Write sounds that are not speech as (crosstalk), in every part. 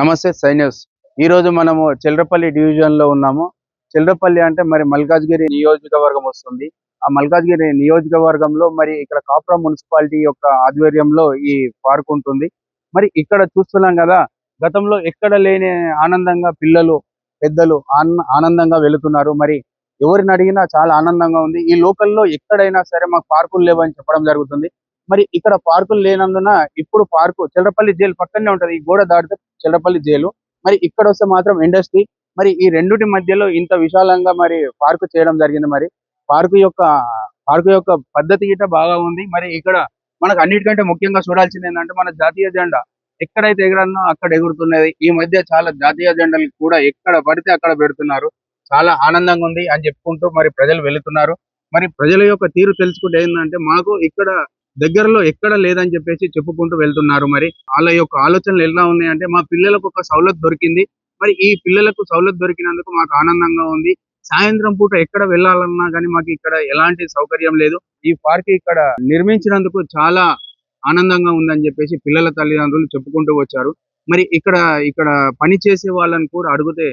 నమస్తే సైన్యూస్ ఈ రోజు మనము చిల్లరపల్లి డివిజన్లో ఉన్నాము. చిల్లరపల్లి అంటే మరి మల్కాజ్గిరి నియోజకవర్గం వస్తుంది. ఆ మల్కాజ్గిరి నియోజకవర్గంలో మరి ఇక్కడ కాపురం మున్సిపాలిటీ యొక్క ఆధ్వర్యంలో ఈ పార్క్ ఉంటుంది. మరి ఇక్కడ చూస్తున్నాం కదా గతంలో ఎక్కడ లేని ఆనందంగా పిల్లలు పెద్దలు ఆనందంగా వెళుతున్నారు. మరి ఎవరిని అడిగినా చాలా ఆనందంగా ఉంది. ఈ లోకల్లో ఎక్కడైనా సరే మాకు పార్కులు లేవని చెప్పడం జరుగుతుంది. మరి ఇక్కడ పార్కులు లేనందున ఇప్పుడు పార్కు చిల్లరపల్లి జైలు పక్కనే ఉంటది. ఈ గోడ దాటితే చిల్లరపల్లి జైలు. మరి ఇక్కడ వస్తే మాత్రం ఇండస్ట్రీ. మరి ఈ రెండుటి మధ్యలో ఇంత విశాలంగా మరి పార్కు చేయడం జరిగింది మరి. పార్కు యొక్క పార్కు యొక్క పద్ధతి గిట బాగా ఉంది. మరి ఇక్కడ మనకు అన్నిటికంటే ముఖ్యంగా చూడాల్సింది ఏంటంటే మన జాతీయ జెండా ఎక్కడైతే ఎగరన్నో అక్కడ ఎగురుతున్నది. ఈ మధ్య చాలా జాతీయ జెండాలు కూడా ఎక్కడ పడితే అక్కడ పెడుతున్నారు. చాలా ఆనందంగా ఉంది అని చెప్పుకుంటూ మరి ప్రజలు వెళుతున్నారు. మరి ప్రజల యొక్క తీరు తెలుసుకుంటే ఏంటంటే మాకు ఇక్కడ దగ్గరలో ఎక్కడ లేదని చెప్పేసి చెప్పుకుంటూ వెళ్తున్నారు మరి. వాళ్ళ యొక్క ఆలోచనలు ఎలా ఉన్నాయంటే మా పిల్లలకు ఒక సౌలత్ దొరికింది. మరి ఈ పిల్లలకు సౌలత్ దొరికినందుకు మాకు ఆనందంగా ఉంది. సాయంత్రం పూట ఎక్కడ వెళ్ళాలన్నా కానీ మాకు ఇక్కడ ఎలాంటి సౌకర్యం లేదు. ఈ పార్క్ ఇక్కడ నిర్మించినందుకు చాలా ఆనందంగా ఉందని చెప్పేసి పిల్లల తల్లిదండ్రులు చెప్పుకుంటూ వచ్చారు. మరి ఇక్కడ ఇక్కడ పని చేసే వాళ్ళని కూడా అడిగితే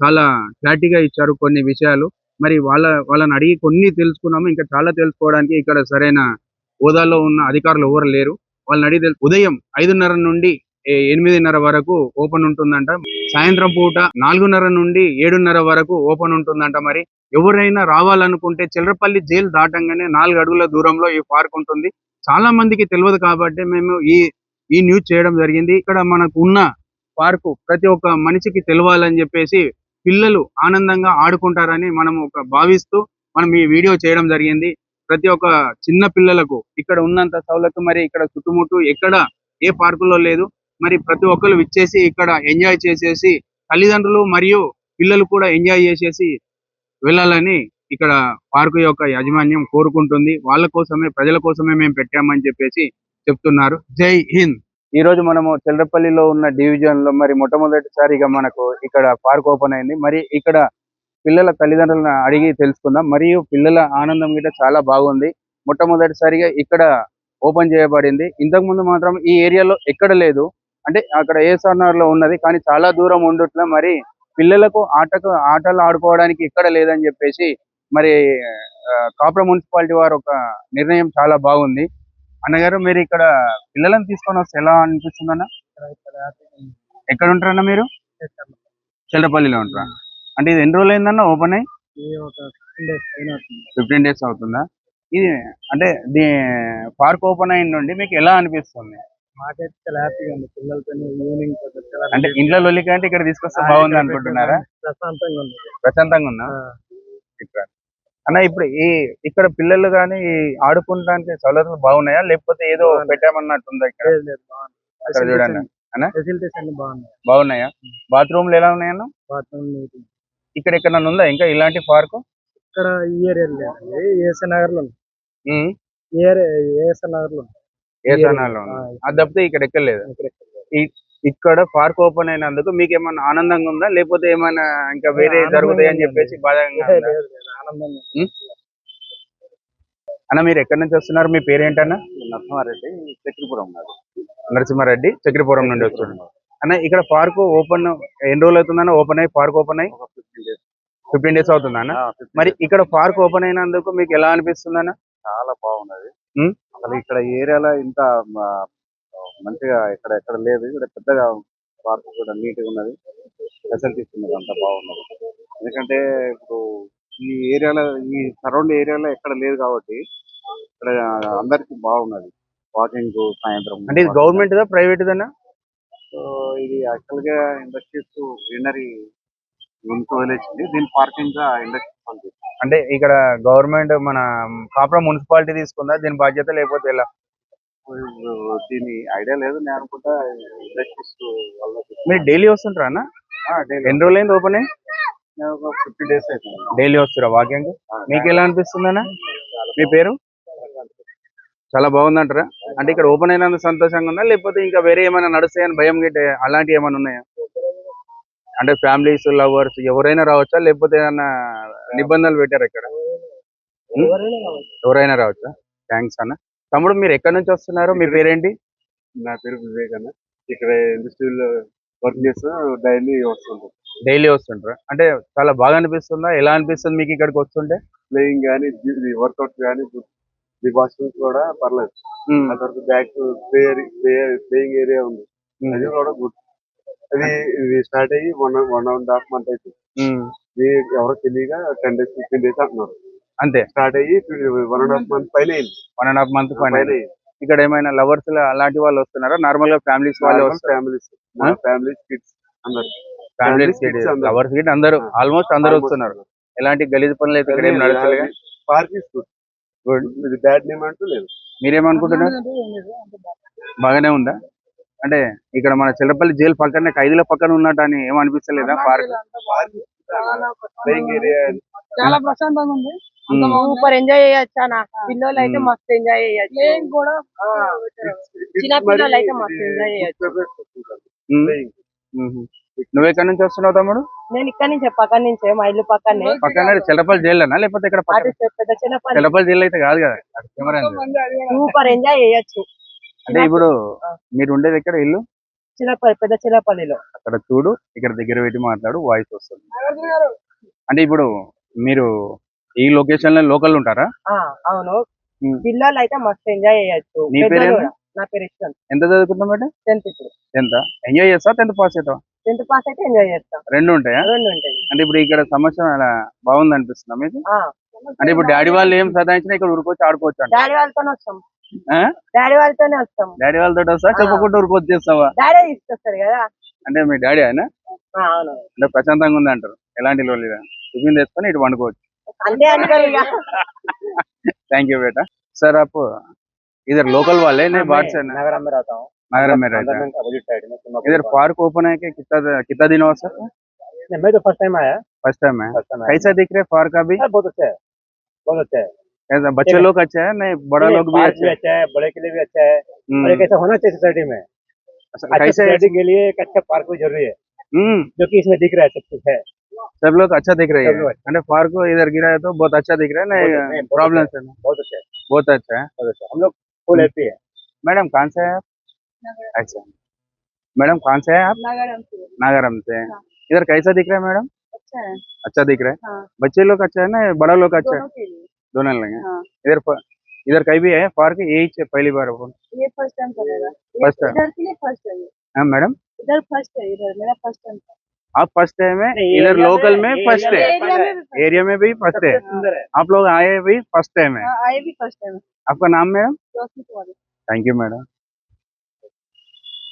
చాలా క్లారిటీగా ఇచ్చారు కొన్ని విషయాలు. మరి వాళ్ళ వాళ్ళని అడిగి కొన్ని తెలుసుకున్నాము. ఇంకా చాలా తెలుసుకోవడానికి ఇక్కడ సరైన హోదాలో ఉన్న అధికారులు ఎవరు లేరు. వాళ్ళని అడిగి ఉదయం ఐదున్నర నుండి ఎనిమిదిన్నర వరకు ఓపెన్ ఉంటుందంట. సాయంత్రం పూట నాలుగున్నర నుండి ఏడున్నర వరకు ఓపెన్ ఉంటుందంట మరి. ఎవరైనా రావాలనుకుంటే చిల్లరపల్లి జైలు దాటంగానే నాలుగు అడుగుల దూరంలో ఈ పార్క్ ఉంటుంది. చాలా మందికి తెలియదు కాబట్టి మేము ఈ ఈ న్యూస్ చేయడం జరిగింది. ఇక్కడ మనకు ఉన్న పార్కు ప్రతి ఒక్క మనిషికి తెలవాలని చెప్పేసి పిల్లలు ఆనందంగా ఆడుకుంటారని మనం ఒక భావిస్తూ మనం ఈ వీడియో చేయడం జరిగింది. ప్రతి ఒక్క చిన్న పిల్లలకు ఇక్కడ ఉన్నంత సౌలత్ మరి ఇక్కడ చుట్టుముట్టు ఎక్కడ ఏ పార్కులో లేదు. మరి ప్రతి ఒక్కరు విచ్చేసి ఇక్కడ ఎంజాయ్ చేసేసి తల్లిదండ్రులు మరియు పిల్లలు కూడా ఎంజాయ్ చేసేసి వెళ్ళాలని ఇక్కడ పార్కు యొక్క యాజమాన్యం కోరుకుంటుంది. వాళ్ళ కోసమే ప్రజల కోసమే మేము పెట్టామని చెప్పేసి చెప్తున్నారు. జై హింద్! ఈ రోజు మనము చెల్లపల్లిలో ఉన్న డివిజన్లో మరి మొట్టమొదటిసారిగా మనకు ఇక్కడ పార్క్ ఓపెన్ అయింది. మరి ఇక్కడ పిల్లల తల్లిదండ్రులను అడిగి తెలుసుకుందాం. మరియు పిల్లల ఆనందం గిట్ట చాలా బాగుంది. మొట్టమొదటిసారిగా ఇక్కడ ఓపెన్ చేయబడింది. ఇంతకు ముందు మాత్రం ఈ ఏరియాలో ఎక్కడ లేదు. అంటే అక్కడ ఏఎస్ఆర్ఆర్లో ఉన్నది. కానీ చాలా దూరం ఉండుట్ల. మరి పిల్లలకు ఆటకు ఆటలు ఆడుకోవడానికి ఎక్కడ లేదని చెప్పేసి మరి కాపురం మున్సిపాలిటీ వారు ఒక నిర్ణయం చాలా బాగుంది. అన్నగారు మీరు ఇక్కడ పిల్లలను తీసుకొని వస్తే ఎలా అనిపిస్తుంది అన్న ఎక్కడ ఉంటారన్న మీరు? చిల్లపల్లిలో ఉంటారా? అంటే ఇది ఎన్ని రోజులు అయిందన్న ఓపెన్ అయ్యి? ఫిఫ్టీన్ డేస్ అవుతుందా. ఇది అంటే దీ పార్క్ ఓపెన్ అయిన నుండి మీకు ఎలా అనిపిస్తుంది? మాకైతే చాలా హ్యాపీగా ఉంది. పిల్లలతో ఈవినింగ్ అంటే ఇంట్లో లొల్లి కంటే ఇక్కడ తీసుకొస్తే బాగుంది అనుకుంటున్నారా? ప్రశాంతంగా ఉంది. ప్రశాంతంగా ఉందా? అన్న ఇప్పుడు ఈ ఇక్కడ పిల్లలు కానీ ఆడుకుంటానికి సౌలతులు బాగున్నాయా? లేకపోతే ఏదో పెట్టామన్నట్టుందా ఇక్కడ? చూడండి. అన్న? ఫెసిలిటీస్ అన్ని? బాగున్నాయి. బాగున్నాయా? బాత్రూమ్లు ఎలా ఉన్నాయన్న? బాత్రూమ్ ఇక్కడ ఎక్కడ ఉందా? ఇంకా ఇలాంటి పార్క్? ఇక్కడ ఈ ఏరియాలో లేదు ఏఎస్ఏ నగర్లో ఏరియా ఏఎస్ఏ నగర్లో ఉంది. ఏసానాలో ఆ, అది తప్పితే ఇక్కడ ఎక్కడ లేదు ఇక్కడ పార్క్ ఓపెన్ అయినందుకు మీకు ఏమైనా ఆనందంగా ఉందా? లేకపోతే ఏమైనా ఇంకా వేరే జరుగుతాయి అని. చెప్పేసి బాధగా. అన్న మీరు ఎక్కడి నుంచి వస్తున్నారు? మీ పేరేంటన్నా? నరసింహారెడ్డి చక్రపురం నరసింహారెడ్డి చక్రపురం నుండి వస్తున్నారు. అన్న ఇక్కడ పార్క్ ఓపెన్ ఎన్ని రోజులు అవుతుందన్న? ఓపెన్ అయ్యి పార్క్ ఓపెన్ అయ్యి ఫిఫ్టీన్ డేస్ ఫిఫ్టీన్ డేస్ అవుతుందా అన్న? మరి ఇక్కడ పార్క్ ఓపెన్ అయినందుకు మీకు ఎలా అనిపిస్తుంది అన్న చాలా బాగున్నది. అసలు ఇక్కడ ఏరియాలో ఇంత మంచిగా ఇక్కడ ఎక్కడ లేదు. ఇక్కడ పెద్దగా పార్క్ కూడా నీట్గా ఉన్నది. ఫెసిలిటీస్ ఉన్నది. అంతా బాగున్నది. ఎందుకంటే ఇప్పుడు ఈ ఏరియాలో ఈ సరౌండ్ ఏరియాలో ఎక్కడ లేదు కాబట్టి ఇక్కడ అందరికి బాగున్నది. వాకింగ్ సాయంత్రం అంటే గవర్నమెంట్ దా ప్రైవేట్ దన్నా సో ఇది యాక్చువల్గా ఇండస్ట్రీస్ గ్రీనరీ ఇంకో దీని పార్కింగ్గా ఇండస్ట్రీస్ అంటే ఇక్కడ గవర్నమెంట్ మన కాపురం మున్సిపాలిటీ తీసుకుందా? దీని బాధ్యత లేకపోతే ఎలా? దీని ఐడియా లేదు. నేను అనుకుంటా ఇండస్ట్రీస్ వల్ల మీరు డైలీ వస్తుంటారా అన్న? ఎన్ని రోజులు అయింది ఓపెన్ ఫిఫ్టీ డేస్ అవుతుంది డైలీ వస్తురా వాకింగ్? మీకు ఎలా అనిపిస్తుంది అన్న మీ పేరు? చాలా బాగుందంటారా? అంటే ఇక్కడ ఓపెన్ అయినందుకు సంతోషంగా ఉందా? లేకపోతే ఇంకా వేరే ఏమైనా నడుస్తాయని భయం గిట్టే అలాంటివి ఏమైనా ఉన్నాయా? అంటే ఫ్యామిలీస్ లవర్స్ ఎవరైనా రావచ్చా? లేకపోతే ఏమైనా నిబంధనలు పెట్టారా ఇక్కడ? ఎవరైనా రావచ్చా. థ్యాంక్స్ అన్న. తమ్ముడు మీరు ఎక్కడి నుంచి వస్తున్నారు? మీ పేరేంటి? నా పేరు వివేక్ అన్న. ఇక్కడ ఇండస్ట్రీలో వర్క్ చేస్తూ డైలీ వస్తుంటాం. డైలీ వస్తుంటారు? అంటే చాలా బాగా అనిపిస్తుందా? ఎలా అనిపిస్తుంది మీకు ఇక్కడికి వస్తుంటే? ప్లేయింగ్ కానీ వర్కౌట్ కానీ ది వాష్రూమ్స్ కూడా పర్లేదు. ఆ తర్వాత బ్యాక్ ప్లేయింగ్ ఏరియా ఉంది. అది కూడా గుడ్ అది ఇది స్టార్ట్ అయ్యి one one and half month అయితే ఎవరో తెలియక టెన్ డేస్ ఫిఫ్టీన్ డేస్ అంటున్నారు. అంతే. స్టార్ట్ అయ్యి వన్ అండ్ హాఫ్ మంత్ పైన వన్ అండ్ హాఫ్ మంత్ పైన ఇక్కడ ఏమైనా లవర్స్ అలాంటి వాళ్ళు వస్తున్నారా? నార్మల్గా ఫ్యామిలీస్ వాళ్ళు ఫ్యామిలీస్ ఫ్యామిలీస్ కిడ్స్ అందరు. ఫ్యామిలీస్ అందరూ. లవర్స్ గిట్ అందరూ. ఆల్మోస్ట్ అందరూ వస్తున్నారు. ఎలాంటి గలీజ్ పనులు అయితే ఇక్కడ ఏం నడచలేదు పార్క్ ఇస్ గుడ్. ఇది బ్యాడ్ నేమ్ అంటూ లేదు. మీరేమనుకుంటున్నారు? బాగానే ఉందా? అంటే ఇక్కడ మన చిల్లపల్లి జైలు పక్కనే ఖైదీల పక్కన ఉన్నట్టు అని ఏమనిపిస్తలేదా పార్క్? ప్లేయింగ్ ఏరియా చాలా ప్రశాంతంగా ఉంది. సూపర్ ఎంజాయ్ చేయొచ్చు అన్న పిల్లలు అయితే. మస్తు ఎంజాయ్ చేయొచ్చు. కూడా చిన్న పిల్లలు అయితే మస్తు ఎంజాయ్ చేయొచ్చు. నువ్వు ఎక్కడి నుంచి వస్తున్నావు తమ్ముడు? నేను ఇక్కడ నుంచి పక్కన నుంచే మా ఇల్లు పక్కనే. పక్కన చిల్లపల్లి జైలేనా లేకపోతే ఇక్కడ చిల్లపల్లి జైలు అయితే కాదు కదా. సూపర్ ఎంజాయ్ చేయొచ్చు. అంటే ఇప్పుడు మీరు ఉండేది ఎక్కడ ఇల్లు? చిన్నపల్లి పెద్ద చిన్నపల్లిలో. అక్కడ చూడు ఇక్కడ దగ్గర పెట్టి మాట్లాడు వాయిస్ వస్తుంది. అంటే ఇప్పుడు మీరు ఈ లొకేషన్లో లోకల్ ఉంటారా? అవును. మ్మ్. పిల్లలు అయితే మస్తు ఎంజాయ్ చేయొచ్చు. నా పేరు యశ్వంత్ ఎంత చదువుకుంటాం మేడం? టెన్త్ ఇప్పుడు. టెన్త్ ఎంజాయ్ చేస్తావా? టెన్త్ పాస్ అవుతావా టెన్త్ పాస్ అయితే ఎంజాయ్ చేస్తాం. రెండు ఉంటాయా? రెండు ఉంటాయి. అంటే ఇప్పుడు ఇక్కడ సంవత్సరం అలా బాగుంది అనిపిస్తుంది మీకు? అంటే ఇప్పుడు డాడీ వాళ్ళు ఏం సాధించినా ఇక్కడ ఊరుకోవచ్చు ఆడుకోవచ్చు డాడీ వాళ్ళతోనే వస్తాం. డాడీ వాళ్ళతోనే వస్తాం. డాడీ వాళ్ళతో వస్తా చెప్పకుండా ఊరుకోవచ్చు చేస్తావా? డాడీ తీసుకొస్తారు కదా. అంటే మీ డాడీ ఆయన? అంటే ప్రశాంతంగా ఉంది అంటారు. ఎలాంటి లో లేదా? టిఫిన్ తెచ్చుకొని ఇటు వండుకోవచ్చు. Thank you (laughs) beta. సార్ అప్పు इधर लोकल वाले नहीं बाहर से ना। नगर में रहता हूँ। नगर में रहते हैं। अपोजिट साइड में इधर पार्क ओपन है कि कितना कितना दिन हुआ सर? मैं तो फ़र्स्ट टाइम आया। फ़र्स्ट टाइम है कैसा दिख रहा है पार्क अभी? बहुत अच्छा है। बहुत अच्छा है। कैसा बच्चे लोग अच्छा है? नहीं बड़ा लोग भी पार्क हैं। अच्छा है बड़े के लिए भी अच्छा है। हम्म, और एक ऐसा होना चाहिए सोसाइटी में। अच्छा, अच्छा कैसे? सोसाइटी के लिए एक अच्छा पार्क भी ज़रूरी है। हम्म। जो कि इसमें दिख रहा है सब कुछ है। सब लोग अच्छा दिख रहे हैं। लोग पार्क को इधर गिरा है तो बहुत अच्छा दिख रहा है। नहीं नहीं, बहुत प्रॉब्लम है। बहुत अच्छा है। बहुत अच्छा है। अच्छा हम लोग फुल हैप्पी है। मैडम कहाँ से है आप? अच्छा। मैडम कहाँ से है आप? नगरम से। नागरम से इधर कैसा दिख रहा है मैडम? अच्छा है। अच्छा दिख रहा है। हाँ। बच्चे लोग अच्छा है ना? बड़ा लोग अच्छा है? दोनों लगे हाँ। इधर इधर कहीं भी है? पार्क? यही है पहली बार अपन ये फ़र्स्ट टाइम चलेगा First time. इधर के लिए फ़र्स्ट है। ये। हाँ मैडम। इधर फ़र्स्ट है इधर। मेरा फ़र्स्ट टाइम आप फ़र्स्ट है नहीं, इधर लोकल में- में फ़र्स्ट है। एरिया में भी में फ़र्स्ट है। आप लोग आए भी फ़र्स्ट टाइम है। हाँ, आए भी फ़र्स्ट टाइम आपका नाम मैडम थैंक यू मैडम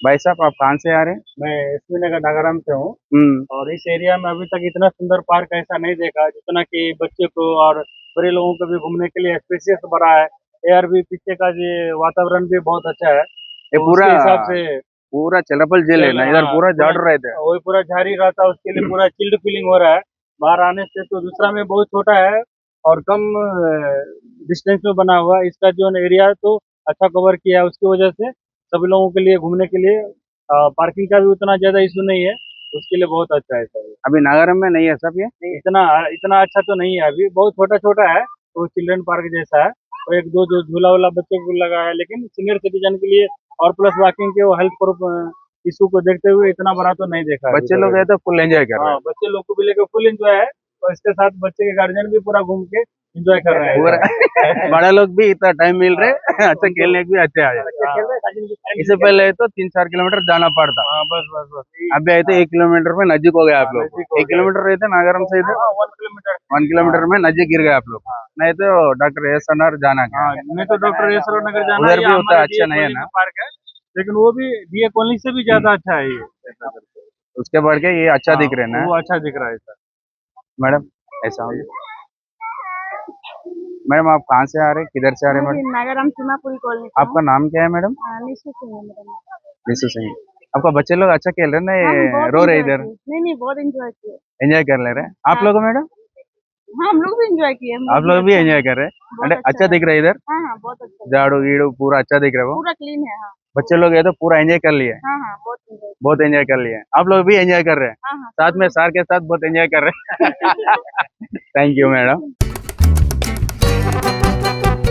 भाई साहब आप कहाँ से आ रहे हैं? मैं एसपी नगर नगरम से हूँ। हम्म, और इस एरिया में अभी तक इतना सुंदर पार्क ऐसा नहीं देखा जितना कि बच्चे को और बड़े लोगों को भी घूमने के लिए स्पेसियस बड़ा है। एयर भी पीछे का ये वातावरण भी बहुत अच्छा है। ये तो पूरा हिसाब से पूरा चलपल जेल है ना इधर हाँ, पूरा झाड़ रहते हैं वही पूरा झाड़ी रहता है उसके लिए पूरा चिल्ड फीलिंग हो रहा है। बाहर आने से तो दूसरा में बहुत छोटा है और कम डिस्टेंस में बना हुआ इसका जो एरिया है तो अच्छा कवर किया है उसकी वजह से सभी लोगों के लिए घूमने के लिए। पार्किंग का भी उतना ज़्यादा इशू नहीं है उसके लिए बहुत अच्छा है सर। अभी नागरम में नहीं है सब ये? इतना इतना अच्छा तो नहीं है अभी। बहुत छोटा छोटा है तो चिल्ड्रन पार्क जैसा है। और एक दो जो झूला वूला बच्चे को लगा है लेकिन सीनियर सिटीजन के लिए और प्लस वॉकिंग के वो हेल्थ इशू को देखते हुए इतना बड़ा तो नहीं देखा बच्चे लोग। है तो फुल एंजॉय कर रहे हैं बच्चे लोग को भी लेकर फुल एंजॉय है और इसके साथ बच्चे के गार्जियन भी पूरा घूम के एंजॉय कर रहे हैं। हैं (laughs) बड़ा लोग भी इतना टाइम मिल रहे अच्छा खेलने के भी अच्छे आ जाए हाँ, इससे पहले तो तीन चार किलोमीटर जाना पड़ता। हाँ बस बस बस। अभी आए तो एक किलोमीटर में नज़दीक हो गए आप लोग। एक गया। किलोमीटर रहते नागरम से इधर। हाँ वन किलोमीटर में नज़दीक गिर गए आप लोग। नहीं तो डॉक्टर एस एन आर जाना हाँ क्या तो डॉक्टर येसरो नगर जाना उधर भी उतना अच्छा नहीं है ना? पार्क है लेकिन वो भी डीए कॉलोनी से भी ज़्यादा अच्छा है ये। उसके बढ़ के ये अच्छा हाँ, दिख रहे हैं ना। वो अच्छा दिख रहा है सर मैडम ऐसा हो मैडम आप कहाँ से आ रहे हैं? किधर से आ रहे हैं मैडम? नगरम सीमापुरी कॉलोनी आपका नाम क्या है मैडम? हाँ, निशु सिंह है मेरा निशु सिंह। आपका बच्चे लोग अच्छा खेल रहे हैं ना? बहुत रो रहे इधर। नहीं नहीं बहुत एंजॉय किए। एंजॉय कर ले रहे हैं। आप हाँ। लोग मैडम? हाँ हम लोग भी एंजॉय किए। आप लोग भी अच्छा- एंजॉय कर रहे हैं? अरे अच्छा अच्छा दिख रहा है इधर? हाँ। हाँ बहुत अच्छा झाड़ू गीड़ू पूरा अच्छा दिख रहा है पूरा क्लीन है हाँ। बच्चे लोग ये तो पूरा एंजॉय कर लिए। हाँ हाँ बहुत एंजॉय बहुत एंजॉय कर लिए। आप लोग भी एंजॉय कर रहे हैं। हाँ हाँ। साथ में सार के साथ बहुत एंजॉय कर रहे हैं। Thank you madam Thank you.